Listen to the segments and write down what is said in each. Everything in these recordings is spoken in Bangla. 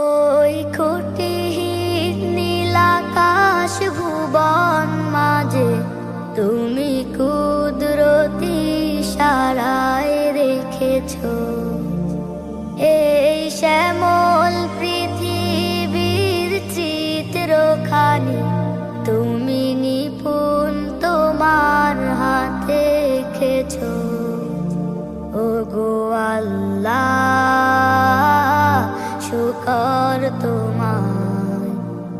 ওই কোটি নীলাকাশ ভুবন মাঝে তুমি কুদরতি সারায় রেখেছ।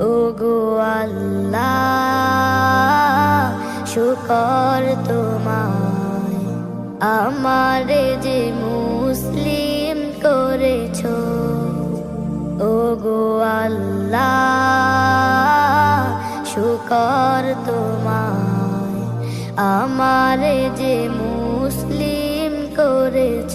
ও গো আল্লাহ, শুকর তোমায়। আমারে যে মুসলিম করেছ ও গো আল্লাহ, শুকর তোমায়। আমারে যে মুসলিম করেছ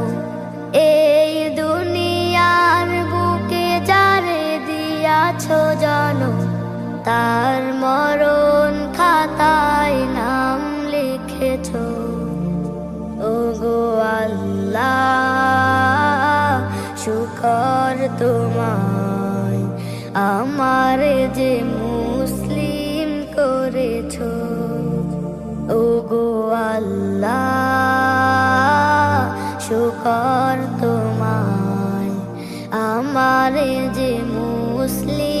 তার মরণ খাতায় নাম লিখেছ। ও গো আল্লাহ, শুকর তোমায়, আমার যে মুসলিম করেছ। ও গো আল্লাহ, শুকর তোমায়, আমার যে মুসলিম